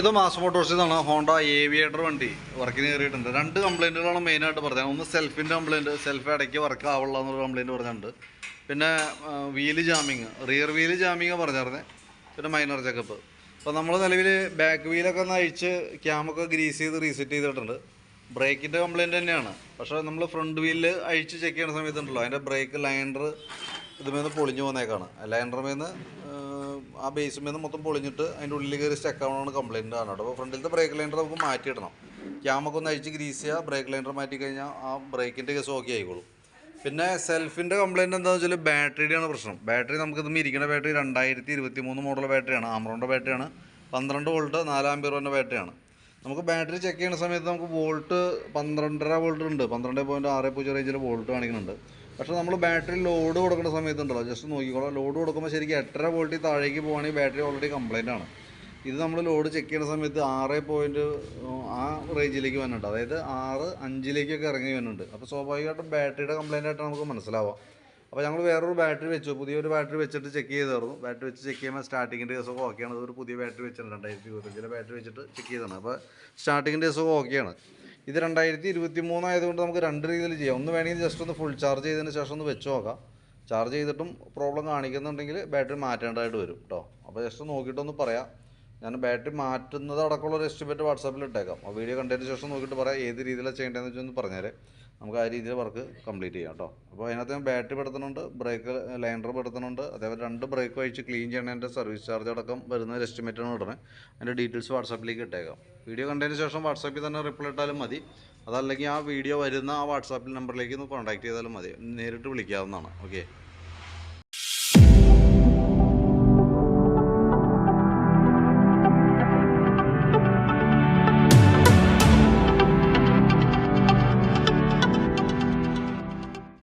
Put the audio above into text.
ഇത് mass photos ആണ് Honda Aviator വണ്ടി. വർക്കിന് കയറിയിട്ടുണ്ട് രണ്ട് കംപ്ലൈന്റുകളാണ് മെയിനായിട്ട് പറഞ്ഞത്. ഒന്ന് സെൽഫിന്റെ കംപ്ലൈന്റ് സെൽഫ് ഇടയ്ക്ക് വർക്ക് ആവുള്ള എന്നൊരു കംപ്ലൈന്റ് പറഞ്ഞിട്ടുണ്ട്. പിന്നെ wheel jamming rear wheel jamming പറഞ്ഞിരുന്നത് പിന്നെ മൈനർ ചെക്കപ്പ് അപ്പോൾ നമ്മൾ നിലവിൽ ബാക്ക് വീലൊക്കെ ഒന്ന് അഴിച്ച് ക്യാമൊക്കെ ഗ്രീസ് ചെയ്ത് റീസെറ്റ് ചെയ്തിട്ടുണ്ട്. ബ്രേക്കിന്റെ കംപ്ലൈന്റ് തന്നെയാണ്. പക്ഷേ നമ്മൾ ഫ്രണ്ട് വീലിൽ അഴിച്ച് ചെക്ക് ചെയ്യുന്ന സമയത്തുണ്ടല്ലോ അതിന്റെ ബ്രേക്ക് ലൈൻഡർ ഇതുമേന്ന് പൊളിഞ്ഞു പോകുന്നേക്കാണ് ലൈൻഡർമേന്ന് ആ ബേസുമേന്ന് മൊത്തം പൊളിഞ്ഞിട്ട് അതിന്റെ ഉള്ളിൽ കയറി സ്റ്റക്ക് ആവണമാണ് കംപ്ലൈന്റ് ആണ്. അപ്പോൾ ഫ്രണ്ടിലത്തെ ബ്രേക്ക് ലൈൻഡർ നമുക്ക് മാറ്റിയിടണം. ക്യാമൊക്കെ ഒന്ന് അഴിച്ച് ഗ്രീസ് ചെയ്യുക ബ്രേക്ക് ലൈൻഡർ മാറ്റി കഴിഞ്ഞാൽ ആ ബ്രേക്കിന്റെ കേസ് ഓക്കെ ആയിക്കോളും. പിന്നെ സെൽഫിന്റെ കംപ്ലൈന്റ് എന്താണെന്ന് വെച്ചാൽ ബാറ്ററിയുടെയാണ് പ്രശ്നം. ബാറ്ററി നമുക്ക് ഇതും ഇരിക്കുന്ന ബാറ്ററി രണ്ടായിരത്തി ഇരുപത്തി മൂന്ന് മോഡൽ ബാറ്ററിയാണ് ആമറോണിന്റെ ബാറ്ററിയാണ് പന്ത്രണ്ട് വോൾട്ട് നാലാം രൂപന്റെ ബാറ്ററിയാണ് നമുക്ക് ബാറ്ററി ചെക്ക് ചെയ്യുന്ന സമയത്ത് നമുക്ക് വോൾട്ട് പന്ത്രണ്ടര വോൾട്ട് ഉണ്ട്. പന്ത്രണ്ട് പോയിന്റ് ആറ് പൂജ്യം റേഞ്ചിൽ വോൾട്ട് കാണിക്കുന്നുണ്ട്. പക്ഷേ നമ്മൾ ബാറ്ററി ലോഡ് കൊടുക്കുന്ന സമയത്തുണ്ടല്ലോ ജസ്റ്റ് നോക്കിക്കോളാം. ലോഡ് കൊടുക്കുമ്പോൾ ശരിക്കും എട്ടര വോൾട്ടിൽ താഴേക്ക് പോകുകയാണെങ്കിൽ ബാറ്ററി ഓൾറെഡി കംപ്ലൈന്റ് ആണ്. ഇത് നമ്മൾ ലോഡ് ചെക്ക് ചെയ്യുന്ന സമയത്ത് ആറ് പോയിന്റ് ആ റേഞ്ചിലേക്ക് വന്നിട്ടുണ്ട്. അതായത് ആറ് അഞ്ചിലേക്കൊക്കെ ഇറങ്ങി വരുന്നുണ്ട് അപ്പോൾ സ്വാഭാവികമായിട്ടും ബാറ്ററിയുടെ കംപ്ലൈന്റ് ആയിട്ട് നമുക്ക് മനസ്സിലാവാം. അപ്പോൾ ഞങ്ങൾ വേറൊരു ബാറ്ററി വെച്ചു. പുതിയൊരു ബാറ്ററി വെച്ചിട്ട് ചെക്ക് ചെയ്തായിരുന്നു. ബാറ്ററി വെച്ച് ചെക്ക് ചെയ്യുമ്പോൾ സ്റ്റാർട്ടിങ്ങിന്റെ ദിവസമൊക്കെ ഓക്കെയാണ് അതൊരു പുതിയ ബാറ്ററി വെച്ചിട്ടുണ്ട്. രണ്ടായിരത്തി ഇരുപത്തഞ്ചിലെ ബാറ്ററി വെച്ചിട്ട് ചെക്ക് ചെയ്തതാണ്. അപ്പോൾ സ്റ്റാർട്ടിങ്ങിന്റെ ദിവസമൊക്കെ ഓക്കെയാണ് ഇത് രണ്ടായിരത്തി ഇരുപത്തി മൂന്നായതുകൊണ്ട് നമുക്ക് രണ്ട് രീതിയിൽ ചെയ്യാം. ഒന്ന് വേണമെങ്കിൽ ജസ്റ്റ് ഒന്ന് ഫുൾ ചാർജ് ചെയ്തതിന് ശേഷം ഒന്ന് വെച്ച് നോക്കാം. ചാർജ് ചെയ്തിട്ടും പ്രോബ്ലം കാണിക്കുന്നുണ്ടെങ്കിൽ ബാറ്ററി മാറ്റേണ്ടതായിട്ട് വരും കേട്ടോ അപ്പോൾ ജസ്റ്റ് നോക്കിയിട്ടൊന്ന് പറയാം. ഞാൻ ബാറ്ററി മാറ്റുന്നത് അടക്കമുള്ള ഒരു എസ്റ്റിമേറ്റ് വാട്സാപ്പിൽ ഇട്ടേക്കാം. ആ വീഡിയോ കണ്ടതിന് ശേഷം നോക്കിയിട്ട് പറയാം ഏത് രീതിയിലാണ് ചെയ്യേണ്ടതെന്ന് വെച്ചാൽ ഒന്ന് പറഞ്ഞാൽ നമുക്ക് ആ രീതിയിൽ വർക്ക് കംപ്ലീറ്റ് ചെയ്യാം കേട്ടോ അപ്പോൾ അതിനകത്ത് ഞാൻ ബാറ്ററി പെടുത്തുന്നുണ്ട് ബ്രേക്ക് ലൈനർ പെടുത്തുന്നുണ്ട് അതേപോലെ രണ്ട് ബ്രേക്ക് അഴിച്ച് ക്ലീൻ ചെയ്യണതിന്റെ സർവീസ് ചാർജ് അടക്കം വരുന്ന ഒരു എസ്റ്റിമേറ്റാണ് ഉടനെ. അതിന്റെ ഡീറ്റെയിൽസ് വാട്സാപ്പിലേക്ക് ഇട്ടേക്കാം. വീഡിയോ കണ്ടതിന് ശേഷം വാട്സാപ്പിൽ തന്നെ റിപ്ലൈ ഇട്ടാലും മതി. അതല്ലെങ്കിൽ ആ വീഡിയോ വരുന്ന ആ വാട്സാപ്പിൽ നമ്പറിലേക്ക് ഒന്ന് കോൺടാക്ട് ചെയ്താലും മതി. നേരിട്ട് വിളിക്കാവുന്നതാണ്. ഓക്കെ